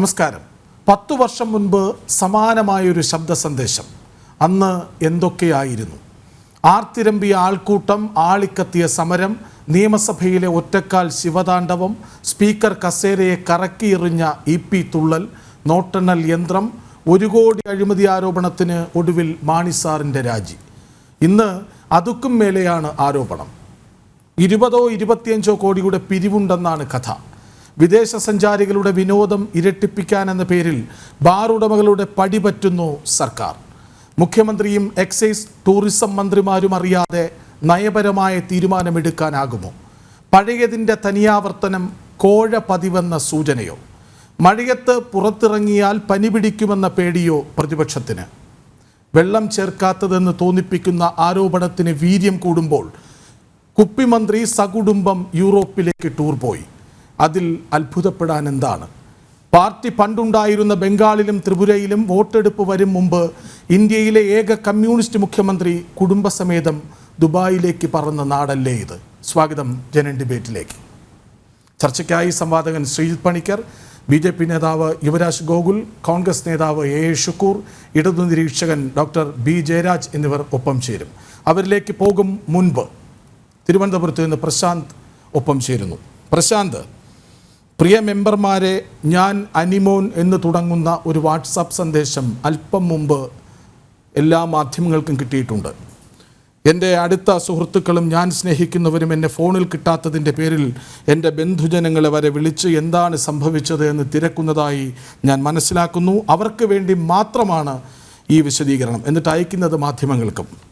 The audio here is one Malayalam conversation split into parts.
നമസ്കാരം. പത്തു വർഷം മുൻപ് സമാനമായൊരു ശബ്ദ സന്ദേശം അന്ന് എന്തൊക്കെയായിരുന്നു? ആർത്തിരമ്പിയ ആൾക്കൂട്ടം ആളിക്കത്തിയ സമരം നിയമസഭയിലെ ഒറ്റക്കാൽ ശിവതാണ്ഡവം സ്പീക്കർ കസേരയെ കറക്കിയെറിഞ്ഞ ഇ പി തുള്ളൽ നോട്ടെണ്ണൽ യന്ത്രം ഒരു കോടി അഴിമതി ആരോപണത്തിന് ഒടുവിൽ മാണിസാറിന്റെ രാജി. ഇന്ന് അതുക്കും മേലെയാണ് ആരോപണം. ഇരുപതോ ഇരുപത്തിയഞ്ചോ കോടിയുടെ പിരിവുണ്ടെന്നാണ് കഥ. വിദേശ സഞ്ചാരികളുടെ വിനോദം ഇരട്ടിപ്പിക്കാൻ എന്ന പേരിൽ ബാർ ഉടമകളുടെ പടിപറ്റുന്നു സർക്കാർ. മുഖ്യമന്ത്രിയും എക്സൈസ് ടൂറിസം മന്ത്രിമാരും അറിയാതെ നയപരമായ തീരുമാനമെടുക്കാനാകുമോ? പഴയതിന്റെ തനിയാവർത്തനം കോഴ പതിവെന്ന സൂചനയോ? മഴയത്ത് പുറത്തിറങ്ങിയാൽ പനി പിടിക്കുമെന്ന പേടിയോ പ്രതിപക്ഷത്തിന്? വെള്ളം ചേർക്കാത്തതെന്ന് തോന്നിപ്പിക്കുന്ന ആരോപണത്തിന് വീര്യം കൂടുമ്പോൾ കുപ്പിമന്ത്രി സകുടുംബം യൂറോപ്പിലേക്ക് ടൂർ പോയി. അതിൽ അത്ഭുതപ്പെടാൻ എന്താണ് പാർട്ടി പണ്ടുണ്ടായിരുന്ന ബംഗാളിലും ത്രിപുരയിലും വോട്ടെടുപ്പ് വരും മുമ്പ് ഇന്ത്യയിലെ ഏക കമ്മ്യൂണിസ്റ്റ് മുഖ്യമന്ത്രി കുടുംബസമേതം ദുബായിലേക്ക് പറന്ന നാടല്ലേ ഇത്? സ്വാഗതം ജനൻ ഡിബേറ്റിലേക്ക്. ചർച്ചയ്ക്കായി സംവാദകൻ Sreejith Panicker B J P നേതാവ് യുവരാജ് ഗോകുൽ കോൺഗ്രസ് നേതാവ് എ എ ഷുക്കൂർ ഇടതു നിരീക്ഷകൻ ഡോക്ടർ ബി ജയരാജ് എന്നിവർ ഒപ്പം ചേരും. അവരിലേക്ക് പോകും മുൻപ്. തിരുവനന്തപുരത്ത് നിന്ന് പ്രശാന്ത് ഒപ്പം ചേരുന്നു. പ്രശാന്ത് പ്രിയ മെമ്പർമാരെ ഞാൻ അനിമോൻ എന്ന് തുടങ്ങുന്ന ഒരു വാട്സാപ്പ് സന്ദേശം അല്പം മുമ്പ് എല്ലാ മാധ്യമങ്ങൾക്കും കിട്ടിയിട്ടുണ്ട്. എന്റെ അടുത്ത സുഹൃത്തുക്കളും ഞാൻ സ്നേഹിക്കുന്നവരും എന്നെ ഫോണിൽ കിട്ടാത്തതിന്റെ പേരിൽ എന്റെ ബന്ധുജനങ്ങളെ വരെ വിളിച്ച് എന്താണ് സംഭവിച്ചത് എന്ന് തിരക്കുന്നതായി ഞാൻ മനസ്സിലാക്കുന്നു. അവർക്ക് വേണ്ടി മാത്രമാണ് ഈ വിശദീകരണം. എന്നിട്ട് അയക്കുന്നത് മാധ്യമങ്ങൾക്കും.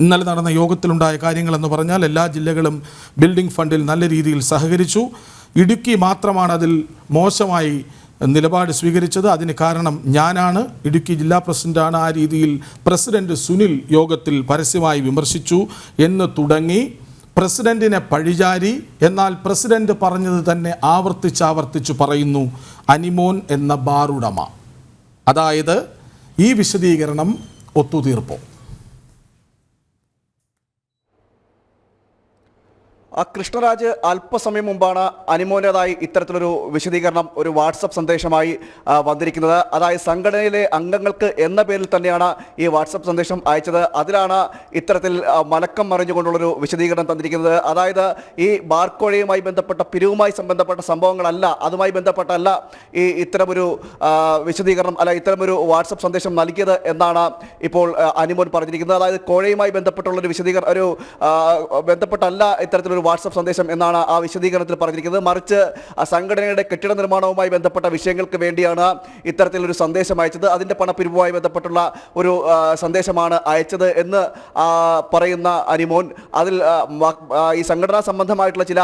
ഇന്നലെ നടന്ന യോഗത്തിലുണ്ടായ കാര്യങ്ങളെന്ന് പറഞ്ഞാൽ എല്ലാ ജില്ലകളും ബിൽഡിംഗ് ഫണ്ടിൽ നല്ല രീതിയിൽ സഹകരിച്ചു. ഇടുക്കി മാത്രമാണ് അതിൽ മോശമായി നിലപാട് സ്വീകരിച്ചത്. അതിന് കാരണം ഞാനാണ്. ഇടുക്കി ജില്ലാ പ്രസിഡന്റാണ്. ആ രീതിയിൽ പ്രസിഡന്റ് സുനിൽ യോഗത്തിൽ പരസ്യമായി വിമർശിച്ചു എന്ന് തുടങ്ങി. പ്രസിഡന്റിനെ പഴിചാരി എന്നാൽ പ്രസിഡന്റ് പറഞ്ഞത് തന്നെ ആവർത്തിച്ചാവർത്തിച്ചു പറയുന്നു. അനിമോൻ എന്ന ബാറുടമ. അതായത് ഈ വിശദീകരണം ഒത്തുതീർപ്പോ. കൃഷ്ണരാജ് അല്പസമയം മുമ്പാണ് അനിമോന്റെതായി ഇത്തരത്തിലൊരു വിശദീകരണം ഒരു വാട്സപ്പ് സന്ദേശമായി വന്നിരിക്കുന്നത്. അതായത് സംഘടനയിലെ അംഗങ്ങൾക്ക് എന്ന പേരിൽ തന്നെയാണ് ഈ വാട്സപ്പ് സന്ദേശം അയച്ചത്. അതിലാണ് ഇത്തരത്തിൽ മലക്കം മറിഞ്ഞുകൊണ്ടുള്ളൊരു വിശദീകരണം തന്നിരിക്കുന്നത്. അതായത് ഈ ബാർക്കോഴയുമായി ബന്ധപ്പെട്ട പിരിവുമായി ബന്ധപ്പെട്ട സംഭവങ്ങളല്ല അതുമായി ബന്ധപ്പെട്ടല്ല ഈ ഇത്തരമൊരു വിശദീകരണം അല്ല ഇത്തരമൊരു വാട്സപ്പ് സന്ദേശം നൽകിയത് എന്നാണ് ഇപ്പോൾ അനുമോൻ പറഞ്ഞിരിക്കുന്നത്. അതായത് കോഴയുമായി ബന്ധപ്പെട്ടുള്ളൊരു വിശദീകരണം ഒരു ബന്ധപ്പെട്ടല്ല ഇത്തരത്തിലൊരു വാട്സപ്പ് സന്ദേശം എന്നാണ് ആ വിശദീകരണത്തിൽ പറഞ്ഞിരിക്കുന്നത്. മറിച്ച് സംഘടനയുടെ കെട്ടിട നിർമ്മാണവുമായി ബന്ധപ്പെട്ട വിഷയങ്ങൾക്ക് വേണ്ടിയാണ് ഇത്തരത്തിലൊരു സന്ദേശം അയച്ചത്. അതിന്റെ പണപ്പിരിവുമായി ബന്ധപ്പെട്ടുള്ള ഒരു സന്ദേശമാണ് അയച്ചത് എന്ന് പറയുന്ന അനിമോൻ അതിൽ ഈ സംഘടനാ സംബന്ധമായിട്ടുള്ള ചില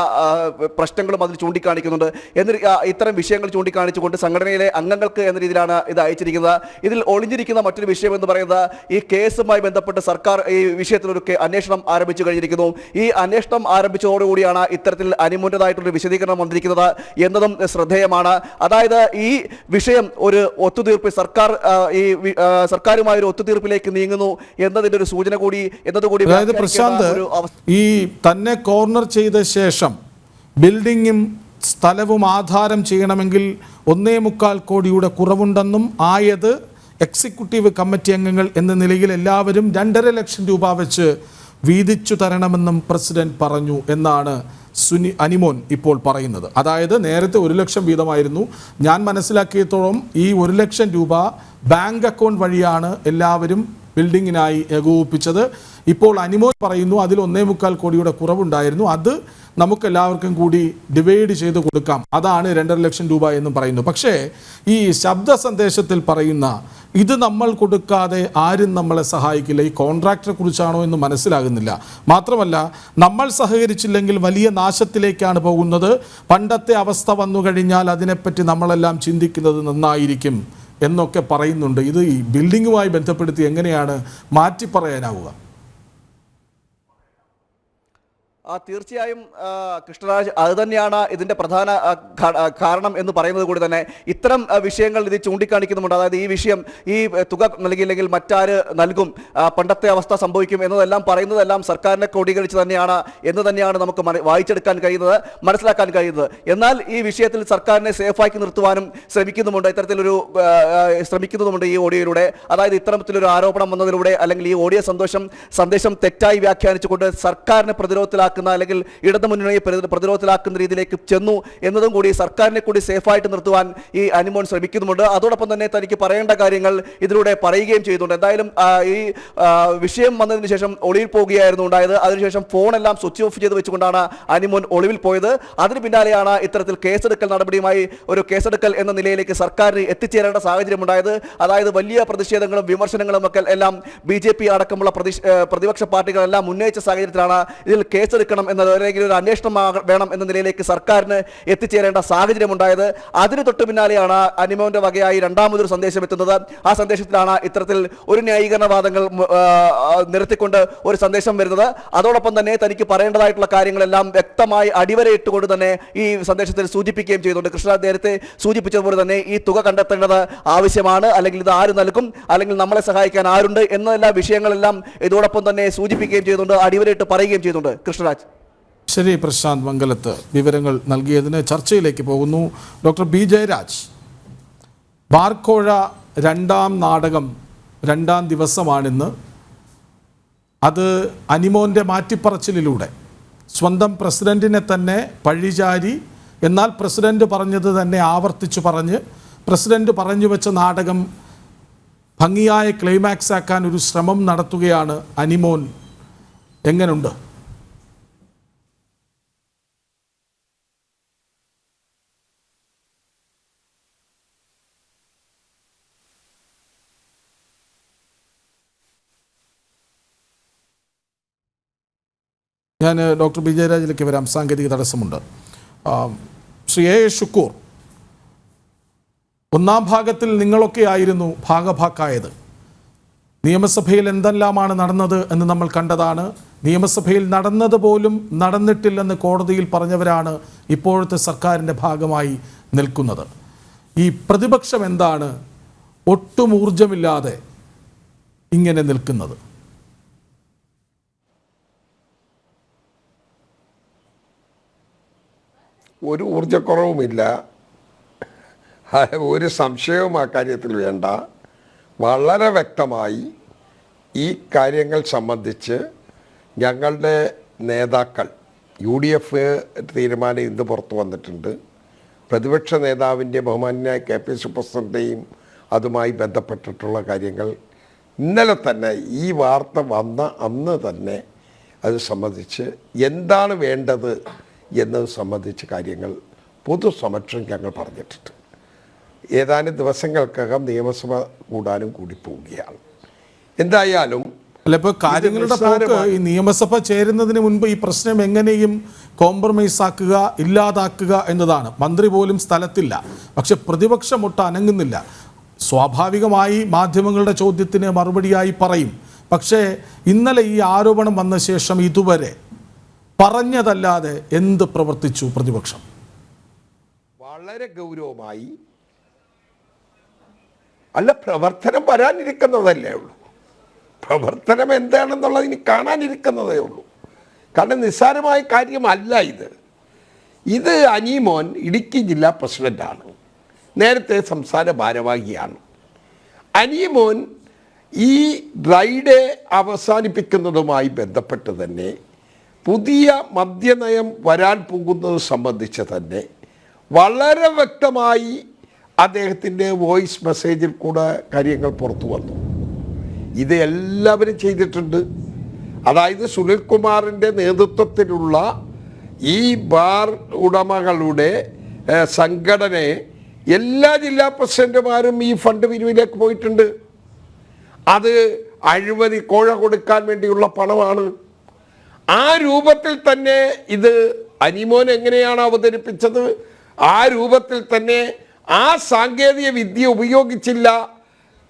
പ്രശ്നങ്ങളും അതിൽ ചൂണ്ടിക്കാണിക്കുന്നുണ്ട്. എന്ന് ഇത്തരം വിഷയങ്ങൾ ചൂണ്ടിക്കാണിച്ചുകൊണ്ട് സംഘടനയിലെ അംഗങ്ങൾക്ക് എന്ന രീതിയിലാണ് ഇത് അയച്ചിരിക്കുന്നത്. ഇതിൽ ഒളിഞ്ഞിരിക്കുന്ന മറ്റൊരു വിഷയം എന്ന് പറയുന്നത് ഈ കേസുമായി ബന്ധപ്പെട്ട് സർക്കാർ ഈ വിഷയത്തിലൊരു അന്വേഷണം ആരംഭിച്ചു കഴിഞ്ഞിരിക്കുന്നു. ഈ അന്വേഷണം ആരംഭിച്ചതോടുകൂടിയാണ് ഇത്തരത്തിൽ അനിമുന്നതായിട്ടുള്ള വിശദീകരണം വന്നിരിക്കുന്നത് എന്നതും ശ്രദ്ധേയമാണ്. അതായത് ഈ വിഷയം ഒരു ഒത്തുതീർപ്പ് സർക്കാർ ഈ സർക്കാരുമായ ഒരു ഒത്തുതീർപ്പിലേക്ക് നീങ്ങുന്നു എന്നതിന്റെ ഒരു സൂചന കൂടി എന്നതുകൂടി അതായത് പ്രശാന്ത് ഈ തന്നെ കോർണർ ചെയ്ത ശേഷം ബിൽഡിങ്ങും സ്ഥലവും ആധാരം ചെയ്യണമെങ്കിൽ ഒന്നേ മുക്കാൽ കോടിയുടെ കുറവുണ്ടെന്നും ആയത് എക്സിക്യൂട്ടീവ് കമ്മിറ്റി അംഗങ്ങൾ എന്ന നിലയിൽ എല്ലാവരും രണ്ടര ലക്ഷം രൂപ വെച്ച് വീതിച്ചു തരണമെന്നും പ്രസിഡന്റ് പറഞ്ഞു എന്നാണ് സുനി അനിമോൻ ഇപ്പോൾ പറയുന്നത്. അതായത് നേരത്തെ ഒരു ലക്ഷം വീതമായിരുന്നു. ഞാൻ മനസ്സിലാക്കിയത്തോളം ഈ ഒരു ലക്ഷം രൂപ ബാങ്ക് അക്കൗണ്ട് വഴിയാണ് എല്ലാവരും ബിൽഡിങ്ങിനായി ഏകോപിപ്പിച്ചത്. ഇപ്പോൾ അനിമോൻ പറയുന്നു അതിൽ ഒന്നേ മുക്കാൽ കോടിയുടെ കുറവുണ്ടായിരുന്നു. അത് നമുക്ക് എല്ലാവർക്കും കൂടി ഡിവൈഡ് ചെയ്ത് കൊടുക്കാം. അതാണ് രണ്ടര ലക്ഷം രൂപ എന്ന് പറയുന്നു. പക്ഷേ ഈ ശബ്ദ സന്ദേശത്തിൽ പറയുന്ന ഇത് നമ്മൾ കൊടുക്കാതെ ആരും നമ്മളെ സഹായിക്കില്ല. ഈ കോൺട്രാക്ടറെ കുറിച്ചാണോ എന്ന് മനസ്സിലാകുന്നില്ല. മാത്രമല്ല നമ്മൾ സഹകരിച്ചില്ലെങ്കിൽ വലിയ നാശത്തിലേക്കാണ് പോകുന്നത്. പണ്ടത്തെ അവസ്ഥ വന്നു കഴിഞ്ഞാൽ അതിനെപ്പറ്റി നമ്മളെല്ലാം ചിന്തിക്കുന്നത് നന്നായിരിക്കും എന്നൊക്കെ പറയുന്നുണ്ട്. ഇത് ഈ ബിൽഡിങ്ങുമായി ബന്ധപ്പെടുത്തി എങ്ങനെയാണ് മാറ്റി പറയാനാവുക തീർച്ചയായും കൃഷ്ണരാജ് അത് തന്നെയാണ് ഇതിന്റെ പ്രധാന കാരണം എന്ന് പറയുന്നത് കൂടി തന്നെ. ഇത്തരം വിഷയങ്ങൾ ഇത് ചൂണ്ടിക്കാണിക്കുന്നുമുണ്ട് അതായത് ഈ വിഷയം ഈ തുക നൽകിയില്ലെങ്കിൽ മറ്റാര് നൽകും? പണ്ടത്തെ അവസ്ഥ സംഭവിക്കും എന്നതെല്ലാം പറയുന്നതെല്ലാം സർക്കാരിനെ ക്രോഡീകരിച്ച് തന്നെയാണ് എന്ന് തന്നെയാണ് നമുക്ക് വായിച്ചെടുക്കാൻ കഴിയുന്നത് മനസ്സിലാക്കാൻ കഴിയുന്നത്. എന്നാൽ ഈ വിഷയത്തിൽ സർക്കാരിനെ സേഫാക്കി നിർത്തുവാനും ശ്രമിക്കുന്നുമുണ്ട്. ഇത്തരത്തിലൊരു ശ്രമിക്കുന്നതുമുണ്ട് ഈ ഓഡിയോയിലൂടെ. അതായത് ഇത്തരത്തിലൊരു ആരോപണം വന്നതിലൂടെ അല്ലെങ്കിൽ ഈ ഓഡിയോ സന്തോഷം സന്ദേശം തെറ്റായി വ്യാഖ്യാനിച്ചുകൊണ്ട് സർക്കാരിനെ പ്രതിരോധത്തിലാക്കുന്ന അല്ലെങ്കിൽ ഇടതു മുന്നണിയെ പ്രതി- പ്രതിരോധത്തിലാക്കുന്ന രീതിയിലേക്ക് ചെന്നു എന്നതും കൂടി സർക്കാരിനെ കൂടി സേഫായിട്ട് നിർത്തുവാൻ ഈ അനിമോൻ ശ്രമിക്കുന്നുണ്ട് അതോടൊപ്പം തന്നെ തനിക്ക് പറയേണ്ട കാര്യങ്ങൾ ഇതിലൂടെ പറയുകയും ചെയ്തുകൊണ്ട് എന്തായാലും ഈ വിഷയം വന്നതിന് ശേഷം ഒളിയിൽ പോവുകയായിരുന്നു ഉണ്ടായത്. അതിനുശേഷം ഫോണെല്ലാം സ്വിച്ച് ഓഫ് ചെയ്ത് വെച്ചുകൊണ്ടാണ് അനിമോൻ ഒളിവിൽ പോയത്. അതിന് പിന്നാലെയാണ് ഇത്തരത്തിൽ കേസെടുക്കൽ നടപടിയുമായി ഒരു കേസെടുക്കൽ എന്ന നിലയിലേക്ക് സർക്കാരിന് എത്തിച്ചേരേണ്ട സാഹചര്യം ഉണ്ടായത്. അതായത് വലിയ പ്രതിഷേധങ്ങളും വിമർശനങ്ങളും ഒക്കെ എല്ലാം ബി അടക്കമുള്ള പ്രതിപക്ഷ പാർട്ടികളെല്ലാം ഉന്നയിച്ച സാഹചര്യത്തിലാണ് ഇതിൽ കേസെടുക്കണം എന്നത് അല്ലെങ്കിൽ ഒരു അന്വേഷണം വേണം എന്ന നിലയിലേക്ക് സർക്കാരിന് എത്തിച്ചേരേണ്ട സാഹചര്യം ഉണ്ടായത് അതിന് തൊട്ട് പിന്നാലെയാണ് അനിമോന്റെ വകയായി രണ്ടാമതൊരു സന്ദേശം എത്തുന്നത്. ആ സന്ദേശത്തിലാണ് ഇത്തരത്തിൽ ഒരു ന്യായീകരണവാദങ്ങൾ നിരത്തിക്കൊണ്ട് ഒരു സന്ദേശം വരുന്നത്. അതോടൊപ്പം തന്നെ തനിക്ക് പറയേണ്ടതായിട്ടുള്ള കാര്യങ്ങളെല്ലാം വ്യക്തമായി അടിവരയിട്ടുകൊണ്ട് തന്നെ ഈ സന്ദേശത്തിൽ സൂചിപ്പിക്കുകയും ചെയ്യുന്നുണ്ട് കൃഷ്ണ നേരത്തെ സൂചിപ്പിച്ചതുപോലെ തന്നെ ഈ തുക കണ്ടെത്തേണ്ടത് ആവശ്യമാണ്. അല്ലെങ്കിൽ ഇത് ആര് നൽകും? അല്ലെങ്കിൽ നമ്മളെ സഹായിക്കാൻ ആരുണ്ട്? എന്നെല്ലാ വിഷയങ്ങളെല്ലാം ഇതോടൊപ്പം തന്നെ സൂചിപ്പിക്കുകയും ചെയ്തുകൊണ്ട് അടിവരയിട്ട് പറയുകയും ചെയ്തുകൊണ്ട് കൃഷ്ണരാജ് ശരി പ്രശാന്ത് മംഗലത്ത് വിവരങ്ങൾ നൽകിയതിന് ചർച്ചയിലേക്ക് പോകുന്നു. ഡോക്ടർ ബി ജയരാജ് ബാർക്കോഴ രണ്ടാം നാടകം രണ്ടാം ദിവസമാണിന്ന്. അത് അനിമോന്റെ മാറ്റിപ്പറച്ചിലൂടെ സ്വന്തം പ്രസിഡന്റിനെ തന്നെ പഴിചാരി എന്നാൽ പ്രസിഡന്റ് പറഞ്ഞത് തന്നെ ആവർത്തിച്ചു പറഞ്ഞ് പ്രസിഡന്റ് പറഞ്ഞു വെച്ച നാടകം ഭംഗിയായ ക്ലൈമാക്സ് ആക്കാൻ ഒരു ശ്രമം നടത്തുകയാണ് അനിമോൻ. എങ്ങനുണ്ട്? ഞാൻ ഡോക്ടർ ബി ജയരാജിലേക്ക് വരാം. സാങ്കേതിക തടസ്സമുണ്ട്. ശ്രീ എ ഷുക്കൂർ ഒന്നാം ഭാഗത്തിൽ നിങ്ങളൊക്കെ ആയിരുന്നു ഭാഗഭാക്കായത്. നിയമസഭയിൽ എന്തെല്ലാമാണ് നടന്നത് എന്ന് നമ്മൾ കണ്ടതാണ്. നിയമസഭയിൽ നടന്നത് പോലും നടന്നിട്ടില്ലെന്ന് കോടതിയിൽ പറഞ്ഞവരാണ് ഇപ്പോഴത്തെ സർക്കാരിന്റെ ഭാഗമായി നിൽക്കുന്നത്. ഈ പ്രതിപക്ഷം എന്താണ്? ഒട്ടും ഊർജമില്ലാതെ ഇങ്ങനെ നിൽക്കുന്നത്. ഒരു ഊർജക്കുറവുമില്ല. ഒരു സംശയവും ആ കാര്യത്തിൽ വേണ്ട. വളരെ വ്യക്തമായി ഈ കാര്യങ്ങൾ സംബന്ധിച്ച് ഞങ്ങളുടെ നേതാക്കൾ യു ഡി എഫ് തീരുമാനം ഇന്ന് പുറത്തു വന്നിട്ടുണ്ട്. പ്രതിപക്ഷ നേതാവിന്റെ ബഹുമാനായ കെ പി സി പ്രസിഡന്റെയും അതുമായി ബന്ധപ്പെട്ടിട്ടുള്ള കാര്യങ്ങൾ ഇന്നലെ തന്നെ ഈ വാർത്ത വന്ന അന്ന് തന്നെ അത് സംബന്ധിച്ച് എന്താണ് വേണ്ടത് എന്നത് സംബന്ധിച്ച് കാര്യങ്ങൾ പൊതുസമക്ഷം ഞങ്ങൾ പറഞ്ഞിട്ടുണ്ട്. ഏതാനും ദിവസങ്ങൾക്കകം നിയമസഭ കൂടാനും കൂടി പോവുകയാണ്. എന്തായാലും അല്ല ഇപ്പോൾ കാര്യങ്ങളുടെ പോക്ക് ഈ നിയമസഭ ചേരുന്നതിന് മുൻപ് ഈ പ്രശ്നം എങ്ങനെയും കോംപ്രമൈസ് ആക്കുക ഇല്ലാതാക്കുക എന്നതാണ്. മന്ത്രി പോലും സ്ഥലത്തില്ല. പക്ഷെ പ്രതിപക്ഷം ഒട്ട് അനങ്ങുന്നില്ല. സ്വാഭാവികമായി മാധ്യമങ്ങളുടെ ചോദ്യത്തിന് മറുപടിയായി പറയും. പക്ഷേ ഇന്നലെ ഈ ആരോപണം വന്ന ശേഷം ഇതുവരെ പറഞ്ഞതല്ലാതെ എന്ത് പ്രവർത്തിച്ചു പ്രതിപക്ഷം? വളരെ ഗൗരവമായി അല്ല പ്രവർത്തനം വരാനിരിക്കുന്നതല്ലേ ഉള്ളൂ. പ്രവർത്തനം എന്താണെന്നുള്ളത് ഇനി കാണാനിരിക്കുന്നതേ ഉള്ളൂ. കാരണം നിസ്സാരമായ കാര്യമല്ല ഇത്. ഇത് അനീമോൻ ഇടുക്കി ജില്ലാ പ്രസിഡന്റാണ് നേരത്തെ സംസാര ഭാരവാഹിയാണ്. അനീമോൻ ഈ ഡ്രൈഡേ അവസാനിപ്പിക്കുന്നതുമായി ബന്ധപ്പെട്ട് തന്നെ പുതിയ മദ്യനയം വരാൻ പോകുന്നത് സംബന്ധിച്ച് തന്നെ വളരെ വ്യക്തമായി അദ്ദേഹത്തിന്റെ വോയിസ് മെസ്സേജിൽ കൂടെ കാര്യങ്ങൾ പുറത്തു വന്നു. ഇത് എല്ലാവരും ചെയ്തിട്ടുണ്ട്. അതായത് സുനിൽകുമാറിന്റെ നേതൃത്വത്തിലുള്ള ഈ ബാർ ഉടമകളുടെ സംഘടനയെ എല്ലാ ജില്ലാ പ്രസിഡന്റുമാരും ഈ ഫണ്ട് പിരിവിലേക്ക് പോയിട്ടുണ്ട്. അത് അഴിമതി കോഴ കൊടുക്കാൻ വേണ്ടിയുള്ള പണമാണ്. ആ രൂപത്തിൽ തന്നെ ഇത് അനിമോൻ എങ്ങനെയാണ് അവതരിപ്പിച്ചത്? ആ രൂപത്തിൽ തന്നെ ആ സാങ്കേതിക വിദ്യ ഉപയോഗിച്ചില്ല.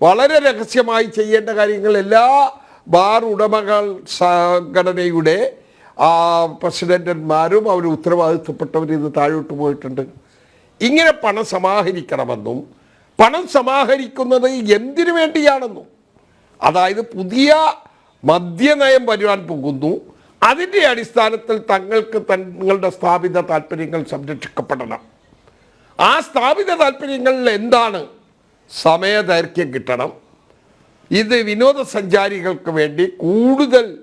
വളരെ രഹസ്യമായി ചെയ്യേണ്ട കാര്യങ്ങൾ എല്ലാ ബാർ ഉടമകൾ സംഘടനയുടെ ആ പ്രസിഡന്റന്മാരും അവർ ഉത്തരവാദിത്വപ്പെട്ടവർ ഇത് താഴോട്ട് പോയിട്ടുണ്ട്. ഇങ്ങനെ പണം സമാഹരിക്കണമെന്നും പണം സമാഹരിക്കുന്നത് എന്തിനു വേണ്ടിയാണെന്നും അതായത് പുതിയ മദ്യനയം വരുവാൻ പോകുന്നു. അതിന്റെ അടിസ്ഥാനത്തിൽ തങ്ങൾക്ക് തങ്ങളുടെ സ്ഥാപിത താല്പര്യങ്ങൾ സംരക്ഷിക്കപ്പെടണം. ആ സ്ഥാപിത താല്പര്യങ്ങളിൽ എന്താണ് സമയദൈർഘ്യം കിട്ടണം? ഇത് വിനോദസഞ്ചാരികൾക്ക് വേണ്ടി കൂടുതൽ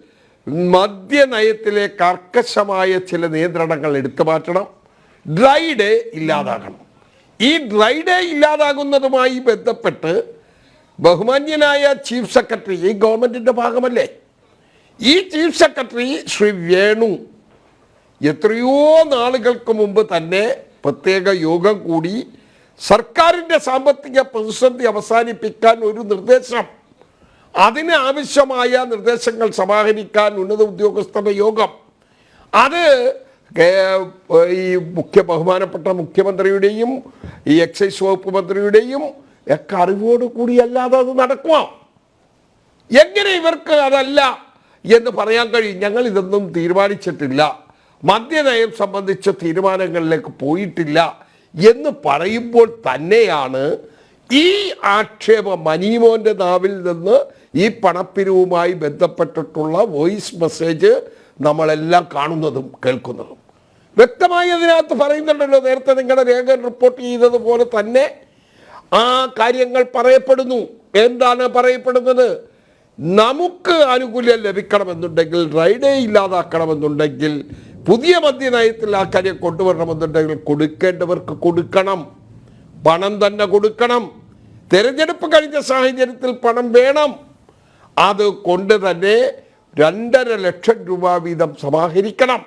മദ്യനയത്തിലെ കർക്കശമായ ചില നിയന്ത്രണങ്ങൾ എടുത്തു മാറ്റണം. ഡ്രൈ ഡേ ഇല്ലാതാകണം. ഈ ഡ്രൈ ഡേ ഇല്ലാതാകുന്നതുമായി ബന്ധപ്പെട്ട് ബഹുമാന്യനായ ചീഫ് സെക്രട്ടറി ഈ ഗവൺമെന്റിന്റെ ഭാഗമല്ലേ? ഈ ചീഫ് സെക്രട്ടറി ശ്രീ വേണു എത്രയോ നാളുകൾക്ക് മുമ്പ് തന്നെ പ്രത്യേക യോഗം കൂടി സർക്കാരിന്റെ സാമ്പത്തിക പ്രതിസന്ധി അവസാനിപ്പിക്കാൻ ഒരു നിർദ്ദേശം. അതിന് ആവശ്യമായ നിർദ്ദേശങ്ങൾ സമാഹരിക്കാൻ ഉന്നത ഉദ്യോഗസ്ഥരുടെ യോഗം. അത് ഈ മുഖ്യ ബഹുമാനപ്പെട്ട മുഖ്യമന്ത്രിയുടെയും ഈ എക്സൈസ് വകുപ്പ് മന്ത്രിയുടെയും ഒക്കെ അറിവോട് കൂടിയല്ലാതെ അത് നടക്കുമോ എങ്ങനെ ഇവർക്ക് അതല്ല എന്ന് പറയാൻ കഴിയും. ഞങ്ങൾ ഇതൊന്നും തീരുമാനിച്ചിട്ടില്ല. മദ്യനയം സംബന്ധിച്ച തീരുമാനങ്ങളിലേക്ക് പോയിട്ടില്ല എന്ന് പറയുമ്പോൾ തന്നെയാണ് ഈ ആക്ഷേപം മനീമോന്റെ നാവിൽ നിന്ന് ഈ പണപ്പിരിവുമായി ബന്ധപ്പെട്ടിട്ടുള്ള വോയിസ് മെസ്സേജ് നമ്മളെല്ലാം കാണുന്നതും കേൾക്കുന്നതും. വ്യക്തമായി അതിനകത്ത് പറയുന്നുണ്ടല്ലോ നേരത്തെ നിങ്ങളുടെ രേഖ റിപ്പോർട്ട് ചെയ്തതുപോലെ തന്നെ ആ കാര്യങ്ങൾ പറയപ്പെടുന്നു. എന്താണ് പറയപ്പെടുന്നത്? നമുക്ക് ആനുകൂല്യം ലഭിക്കണമെന്നുണ്ടെങ്കിൽ റൈഡേ ഇല്ലാതാക്കണമെന്നുണ്ടെങ്കിൽ പുതിയ മദ്യനയത്തിൽ ആ കാര്യം കൊണ്ടുവരണമെന്നുണ്ടെങ്കിൽ കൊടുക്കേണ്ടവർക്ക് കൊടുക്കണം. പണം തന്നെ കൊടുക്കണം. തെരഞ്ഞെടുപ്പ് കഴിഞ്ഞ സാഹചര്യത്തിൽ പണം വേണം. അത് കൊണ്ട് തന്നെ രണ്ടര ലക്ഷം രൂപ വീതം സമാഹരിക്കണം.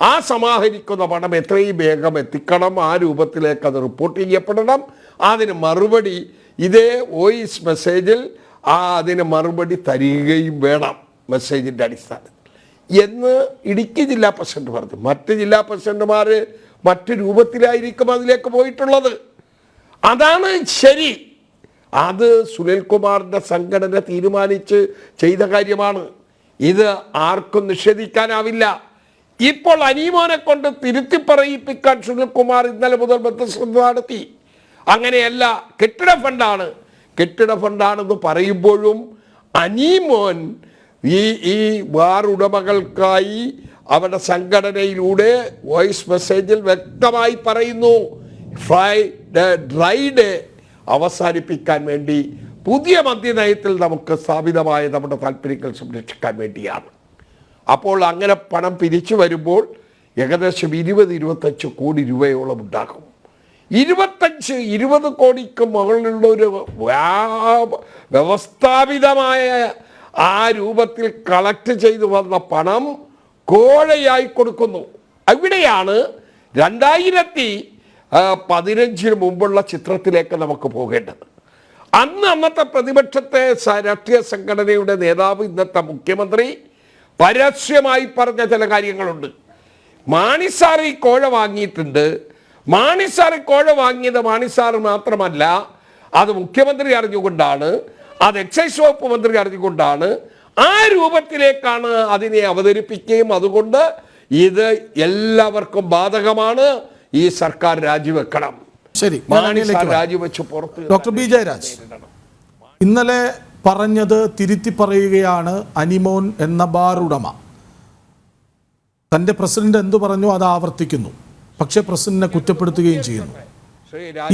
ആ സമാഹരിക്കുന്ന പണം എത്രയും വേഗം എത്തിക്കണം. ആ രൂപത്തിലേക്ക് അത് റിപ്പോർട്ട് ചെയ്യപ്പെടണം. അതിന് മറുപടി ഇതേ വോയിസ് മെസ്സേജിൽ ആ അതിന് മറുപടി തരികയും വേണം മെസ്സേജിന്റെ അടിസ്ഥാനത്തിൽ. എന്ന് ഇടുക്കി ജില്ലാ പ്രസിഡന്റ് പറഞ്ഞു. മറ്റ് ജില്ലാ പ്രസിഡന്റുമാർ മറ്റു രൂപത്തിലായിരിക്കും അതിലേക്ക് പോയിട്ടുള്ളത്. അതാണ് ശരി. അത് സുനിൽകുമാറിന്റെ സംഘടന തീരുമാനിച്ച് ചെയ്ത കാര്യമാണ്. ഇത് ആർക്കും നിഷേധിക്കാനാവില്ല. ഇപ്പോൾ അനീമോനെ കൊണ്ട് തിരുത്തി പറയിപ്പിക്കാൻ സുനിൽകുമാർ ഇന്നലെ മുതൽ ബന്ധശ്രദ്ധ നടത്തി. അങ്ങനെയല്ല കെട്ടിട ഫണ്ടാണ് കെട്ടിട ഫണ്ടാണെന്ന് പറയുമ്പോഴും അനീമോൻ ഈ ഈ ബാർ ഉടമകൾക്കായി അവരുടെ സംഘടനയിലൂടെ വോയിസ് മെസ്സേജിൽ വ്യക്തമായി പറയുന്നു ഫ്രൈ ഡ്രൈ ഡേ അവസാനിപ്പിക്കാൻ വേണ്ടി പുതിയ മദ്യനയത്തിൽ നമുക്ക് സ്ഥാപിതമായ നമ്മുടെ താല്പര്യങ്ങൾ സംരക്ഷിക്കാൻ വേണ്ടിയാണ്. അപ്പോൾ അങ്ങനെ പണം പിരിച്ചു വരുമ്പോൾ ഏകദേശം ഇരുപത് ഇരുപത്തഞ്ച് കോടി രൂപയോളം ഉണ്ടാകും. ഇരുപത്തഞ്ച് ഇരുപത് കോടിക്ക് മുകളിലുള്ള ഒരു വ്യവസ്ഥാപിതമായ ആ രൂപത്തിൽ കളക്ട് ചെയ്തു വന്ന പണം കോഴയായി കൊടുക്കുന്നു. അവിടെയാണ് രണ്ടായിരത്തി പതിനഞ്ചിന് മുമ്പുള്ള ചിത്രത്തിലേക്ക് നമുക്ക് പോകേണ്ടത്. അന്ന് അന്നത്തെ പ്രതിപക്ഷത്തെ രാഷ്ട്രീയ സംഘടനയുടെ നേതാവ് ഇന്നത്തെ മുഖ്യമന്ത്രി പരസ്യമായി പറഞ്ഞ ചില കാര്യങ്ങളുണ്ട്. മാണിസാർ ഈ കോഴ വാങ്ങിയിട്ടുണ്ട്. മാണിസാർ കോഴ വാങ്ങിയത് മാണിസാർ മാത്രമല്ല അത് മുഖ്യമന്ത്രി അറിഞ്ഞുകൊണ്ടാണ് അത് എക്സൈസ് വകുപ്പ് മന്ത്രി അറിഞ്ഞുകൊണ്ടാണ് ആ രൂപത്തിലേക്കാണ് അതിനെ അവതരിപ്പിക്കുകയും. അതുകൊണ്ട് ഇത് എല്ലാവർക്കും ബാധകമാണ്. ഈ സർക്കാർ രാജിവെക്കണം. ശരി. രാജിവെച്ച് പുറത്ത് ഡോക്ടർ ബി ജയരാജ് ഇന്നലെ പറഞ്ഞത് തിരുത്തി പറയുകയാണ് അനിമോൻ എന്ന ബാർ ഉടമ തന്റെ പ്രസിഡന്റ് എന്തു പറഞ്ഞു? അത് ആവർത്തിക്കുന്നു. പക്ഷെ പ്രസിഡന്റിനെ കുറ്റപ്പെടുത്തുകയും ചെയ്യുന്നു.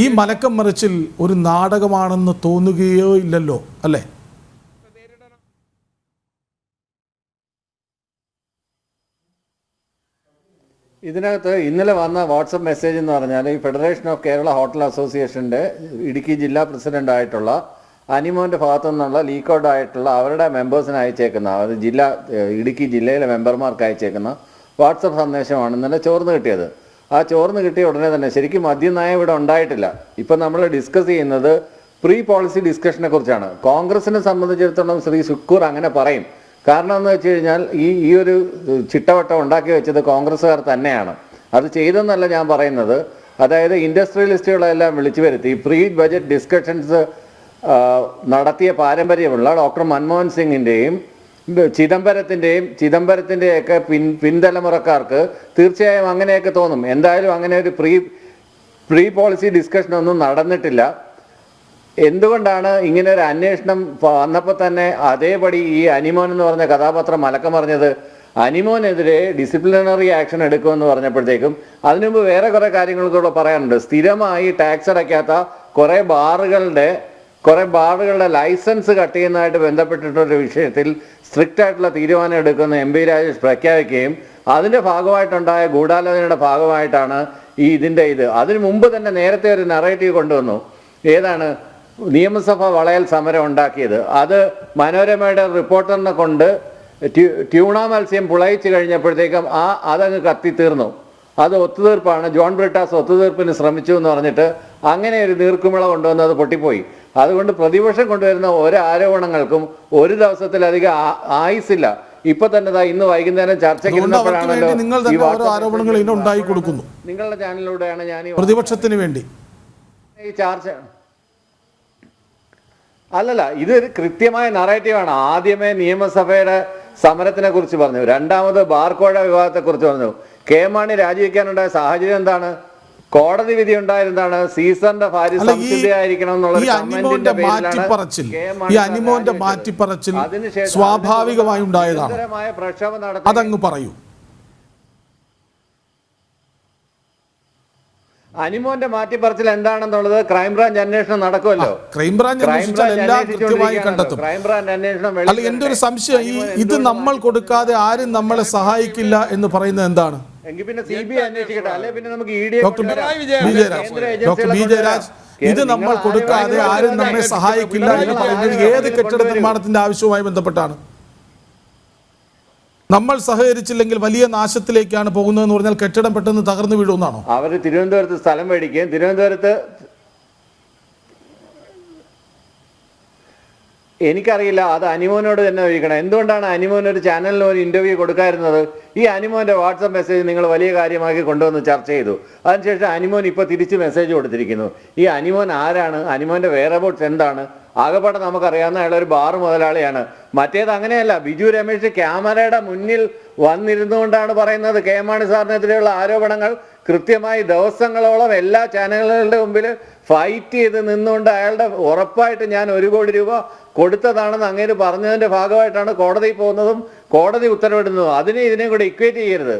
ഈ മലക്കം മറിച്ചിൽ ഒരു നാടകമാണെന്ന് തോന്നുകയോ ഇല്ലല്ലോ അല്ലേ? ഇതിനകത്ത് ഇന്നലെ വന്ന വാട്സപ്പ് മെസ്സേജ് എന്ന് പറഞ്ഞാൽ ഈ ഫെഡറേഷൻ ഓഫ് കേരള ഹോട്ടൽ അസോസിയേഷന്റെ ഇടുക്കി ജില്ലാ പ്രസിഡന്റ് ആയിട്ടുള്ള അനിമോന്റെ ഭാഗത്തു നിന്നുള്ള ലീക്ക് ഔട്ട് ആയിട്ടുള്ള അവരുടെ മെമ്പേഴ്സിന് അയച്ചേക്കുന്ന അത് ജില്ലാ ഇടുക്കി ജില്ലയിലെ മെമ്പർമാർക്ക് അയച്ചേക്കുന്ന വാട്സപ്പ് സന്ദേശമാണ് ഇന്നലെ ചോർന്ന് കിട്ടിയത്. ആ ചോർന്ന് കിട്ടിയ ഉടനെ തന്നെ ശരിക്കും മദ്യനയം ഇവിടെ ഉണ്ടായിട്ടില്ല. ഇപ്പം നമ്മൾ ഡിസ്കസ് ചെയ്യുന്നത് പ്രീ പോളിസി ഡിസ്കഷനെ കുറിച്ചാണ്. കോൺഗ്രസിനെ സംബന്ധിച്ചിടത്തോളം ശ്രീ ശുക്കൂർ അങ്ങനെ പറയും. കാരണം എന്ന് വെച്ച് കഴിഞ്ഞാൽ ഈ ഈ ഒരു ചിട്ടവട്ടം ഉണ്ടാക്കി വെച്ചത് കോൺഗ്രസ്സുകാർ തന്നെയാണ്. അത് ചെയ്തെന്നല്ല ഞാൻ പറയുന്നത്. അതായത് ഇൻഡസ്ട്രിയലിസ്റ്റുകളെല്ലാം വിളിച്ചു വരുത്തി പ്രീ ബജറ്റ് ഡിസ്കഷൻസ് നടത്തിയ പാരമ്പര്യമുള്ള ഡോക്ടർ മൻമോഹൻ സിംഗിന്റെയും ഇത് ചിദംബരത്തിന്റെയും ചിദംബരത്തിന്റെയൊക്കെ പിൻ പിൻതലമുറക്കാർക്ക് തീർച്ചയായും അങ്ങനെയൊക്കെ തോന്നും. എന്തായാലും അങ്ങനെ ഒരു പ്രീ പ്രീ പോളിസി ഡിസ്കഷൻ ഒന്നും നടന്നിട്ടില്ല. എന്തുകൊണ്ടാണ് ഇങ്ങനെ ഒരു അന്വേഷണം വന്നപ്പോൾ തന്നെ അതേപടി ഈ അനിമോൻ എന്ന് പറഞ്ഞ കഥാപാത്രം മലക്കം പറഞ്ഞത് അനിമോനെതിരെ ഡിസിപ്ലിനറി ആക്ഷൻ എടുക്കുമെന്ന് പറഞ്ഞപ്പോഴത്തേക്കും അതിനു മുമ്പ് വേറെ കുറെ കാര്യങ്ങൾ കൂടെ പറയാനുണ്ട്. സ്ഥിരമായി ടാക്സ് അടയ്ക്കാത്ത കുറെ ബാറുകളുടെ കുറെ ബാറുകളുടെ ലൈസൻസ് കട്ട് ചെയ്യുന്നതായിട്ട് ബന്ധപ്പെട്ടിട്ടുള്ള വിഷയത്തിൽ സ്ട്രിക്റ്റ് ആയിട്ടുള്ള തീരുമാനം എടുക്കുന്ന എം പി രാജേഷ് പ്രഖ്യാപിക്കുകയും അതിന്റെ ഭാഗമായിട്ടുണ്ടായ ഗൂഢാലോചനയുടെ ഭാഗമായിട്ടാണ് ഈ ഇതിന്റെ ഇത്. അതിനു മുമ്പ് തന്നെ നേരത്തെ ഒരു നറേറ്റീവ് കൊണ്ടുവന്നു. ഏതാണ്? നിയമസഭ വളയൽ സമരം ഉണ്ടാക്കിയത്. അത് മനോരമയുടെ റിപ്പോർട്ടറിനെ കൊണ്ട് ട്യൂ- ട്യൂണ മത്സ്യം പുളയിച്ചു കഴിഞ്ഞപ്പോഴത്തേക്കും ആ അതങ്ങ് കത്തിത്തീർന്നു. അത് ഒത്തുതീർപ്പാണ്. ജോൺ ബ്രിട്ടാസ് ഒത്തുതീർപ്പിന് ശ്രമിച്ചു എന്ന് പറഞ്ഞിട്ട് അങ്ങനെ ഒരു നീർക്കുമിള കൊണ്ടുവന്ന് അത് പൊട്ടിപ്പോയി. അതുകൊണ്ട് പ്രതിപക്ഷം കൊണ്ടുവരുന്ന ഒരു ആരോപണങ്ങൾക്കും ഒരു ദിവസത്തിലധികം ആയുസില്ല ഇപ്പൊ തന്നെ ഇന്ന് വൈകുന്നേരം ചർച്ചയ്ക്ക് നിങ്ങൾ തന്നെ ഓരോ ആരോപണങ്ങൾ ഇനി കൊടുക്കുന്നു. നിങ്ങളുടെ ചാനലിലൂടെയാണ് ഞാൻ പ്രതിപക്ഷത്തിന് വേണ്ടി. ഈ ചർച്ച അല്ലല്ല ഇതൊരു കൃത്യമായ നറേറ്റീവാണ്. ആദ്യമേ നിയമസഭയുടെ സമരത്തിനെ കുറിച്ച് പറഞ്ഞു. രണ്ടാമത് ബാർക്കോഴ വിവാദത്തെ കുറിച്ച് പറഞ്ഞു. കെ മാണി രാജിവെക്കാനുണ്ടായ സാഹചര്യം എന്താണ്? കോടതി വിധി ഉണ്ടായിരുന്നതാണ് സീസറിന്റെ ഭാര്യ അല്ല, സംസിദ്ധയായിരിക്കണം എന്നുള്ള ഈ ഒരു അനിമോന്റെ മാറ്റിപ്പറച്ചിൽ ഈ അനിമോന്റെ. മാറ്റിപ്പറച്ചിൽ സ്വാഭാവികമായി ഉണ്ടായതാണ്. അതങ്ങ് പറയൂ. അനിമോന്റെ മാറ്റിപ്പറച്ചിൽ എന്താണെന്നുള്ളത് ക്രൈംബ്രാഞ്ച് അന്വേഷണം നടക്കുമല്ലോ. ക്രൈംബ്രാഞ്ച് എല്ലാം കൃത്യമായി കണ്ടെത്തും. ക്രൈംബ്രാഞ്ച് അന്വേഷണം അല്ല എന്റെ ഒരു സംശയം? ഈ ഇത് നമ്മൾ കൊടുക്കാതെ ആരും നമ്മളെ സഹായിക്കില്ല എന്ന് പറയുന്നത് എന്താണ്? എങ്കിൽ പിന്നെ സി ബി ഐ അന്വേഷിക്കട്ടെ. അല്ലെ പിന്നെ നമുക്ക് E D doctor B Jayaraj. ഇത് നമ്മൾ കൊടുക്കാതെ ആരും നമ്മളെ സഹായിക്കില്ല എന്ന് പറയുന്നത് ഏത് കെട്ടിട നിർമ്മാണത്തിന്റെ ആവശ്യവുമായി ബന്ധപ്പെട്ടാണ്. നമ്മൾ സഹകരിച്ചില്ലെങ്കിൽ വലിയ നാശത്തിലേക്കാണ് പോകുന്നത് എന്ന് പറഞ്ഞാൽ കെട്ടിടം പെട്ടെന്ന് തകർന്നു വീഴുമെന്നാണോ? അവർ തിരുവനന്തപുരത്ത് സ്ഥലം മേടിക്കുകയും തിരുവനന്തപുരത്ത് എനിക്കറിയില്ല അത് അനിമോനോട് തന്നെ ചോദിക്കണം. എന്തുകൊണ്ടാണ് അനിമോൻ ഒരു ചാനലിന് ഒരു ഇന്റർവ്യൂ കൊടുക്കാതിരുന്നത്? ഈ അനിമോന്റെ വാട്സപ്പ് മെസ്സേജ് നിങ്ങൾ വലിയ കാര്യമാക്കി കൊണ്ടുവന്ന് ചർച്ച ചെയ്തു. അതിനുശേഷം അനിമോൻ ഇപ്പോൾ തിരിച്ച് മെസ്സേജ് കൊടുത്തിരിക്കുന്നു. ഈ അനിമോൻ ആരാണ്? അനിമോന്റെ വേറെ എന്താണ്? ആകെപ്പാടെ നമുക്കറിയാവുന്ന അയാൾ ഒരു ബാർ മുതലാളിയാണ്. മറ്റേത് അങ്ങനെയല്ല ബിജു രമേശ് ക്യാമറയുടെ മുന്നിൽ വന്നിരുന്നുകൊണ്ടാണ് പറയുന്നത്. കെ മാണി സാറിനെതിരെയുള്ള ആരോപണങ്ങൾ കൃത്യമായി ദിവസങ്ങളോളം എല്ലാ ചാനലുകളുടെ മുമ്പിൽ ഫൈറ്റ് ചെയ്ത് നിന്നുകൊണ്ട് അയാളുടെ ഉറപ്പായിട്ട് ഞാൻ ഒരു കോടി രൂപ കൊടുത്തതാണെന്ന് അങ്ങേര് പറഞ്ഞതിന്റെ ഭാഗമായിട്ടാണ് കോടതി പോകുന്നതും കോടതി ഉത്തരവിടുന്നതും. അതിനെ ഇതിനെ കൂടെ ഇക്വേറ്റ് ചെയ്യരുത്.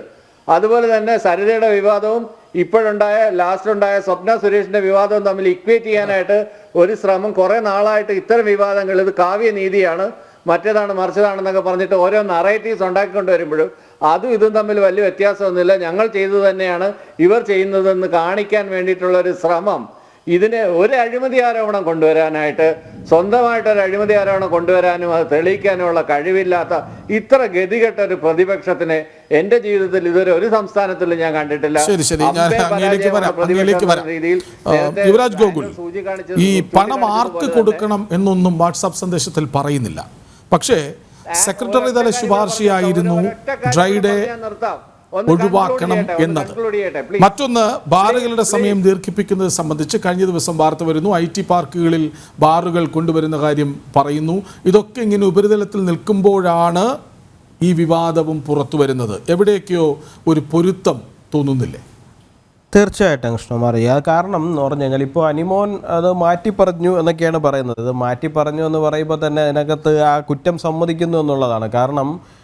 അതുപോലെ തന്നെ സരിതയുടെ വിവാദവും ഇപ്പോഴുണ്ടായ ലാസ്റ്റ് ഉണ്ടായ സ്വപ്ന സുരേഷിന്റെ വിവാദവും തമ്മിൽ ഇക്വേറ്റ് ചെയ്യാനായിട്ട് ഒരു ശ്രമം കുറെ നാളായിട്ട് ഇത്തരം വിവാദങ്ങൾ ഇത് കാവ്യനീതിയാണ് മറ്റേതാണ് മറിച്ചതാണെന്നൊക്കെ പറഞ്ഞിട്ട് ഓരോ നറേറ്റീവ്സ് ഉണ്ടാക്കിക്കൊണ്ട് വരുമ്പോഴും അതും ഇതും തമ്മിൽ വലിയ വ്യത്യാസമൊന്നുമില്ല. ഞങ്ങൾ ചെയ്തത് തന്നെയാണ് ഇവർ ചെയ്യുന്നതെന്ന് കാണിക്കാൻ വേണ്ടിയിട്ടുള്ള ഒരു ശ്രമം. ഇതിന് ഒരു അഴിമതി ആരോപണം കൊണ്ടുവരാനായിട്ട് സ്വന്തമായിട്ട് ഒരു അഴിമതി ആരോപണം കൊണ്ടുവരാനും അത് തെളിയിക്കാനുമുള്ള കഴിവില്ലാത്ത ഇത്ര ഗതികെട്ട ഒരു പ്രതിപക്ഷത്തിനെ എന്റെ ജീവിതത്തിൽ ഇതുവരെ ഒരു സംസ്ഥാനത്തിലും ഞാൻ കണ്ടിട്ടില്ല. ശരി രീതിയിൽ യുവരാജ് ഗോകുൽ ഈ പണം ആർക്ക് കൊടുക്കണം എന്നൊന്നും വാട്സാപ്പ് സന്ദേശത്തിൽ പറയുന്നില്ല. പക്ഷേ സെക്രട്ടറി തല ശുപാർശയായിരുന്നു ഡ്രൈ ഡേ ഒഴിവാക്കണം എന്നത്. മറ്റൊന്ന് ബാറുകളുടെ സമയം ദീർഘിപ്പിക്കുന്നത് സംബന്ധിച്ച് കഴിഞ്ഞ ദിവസം വാർത്ത വരുന്നു. ഐ ടി പാർക്കുകളിൽ ബാറുകൾ കൊണ്ടുവരുന്ന കാര്യം പറയുന്നു. ഇതൊക്കെ ഇങ്ങനെ ഉപരിതലത്തിൽ നിൽക്കുമ്പോഴാണ് ഈ വിവാദവും പുറത്തു വരുന്നത്. എവിടെയൊക്കെയോ ഒരു പൊരുത്തം തോന്നുന്നില്ലേ? തീർച്ചയായിട്ടും കൃഷ്ണമാറിയ കാരണം എന്ന് പറഞ്ഞു കഴിഞ്ഞാൽ ഇപ്പോൾ അനിമോൻ അത് മാറ്റി പറഞ്ഞു എന്നൊക്കെയാണ് പറയുന്നത്. ഇത് മാറ്റി പറഞ്ഞു എന്ന് പറയുമ്പോൾ തന്നെ അതിനകത്ത് ആ കുറ്റം സമ്മതിക്കുന്നു എന്നുള്ളതാണ്. കാരണം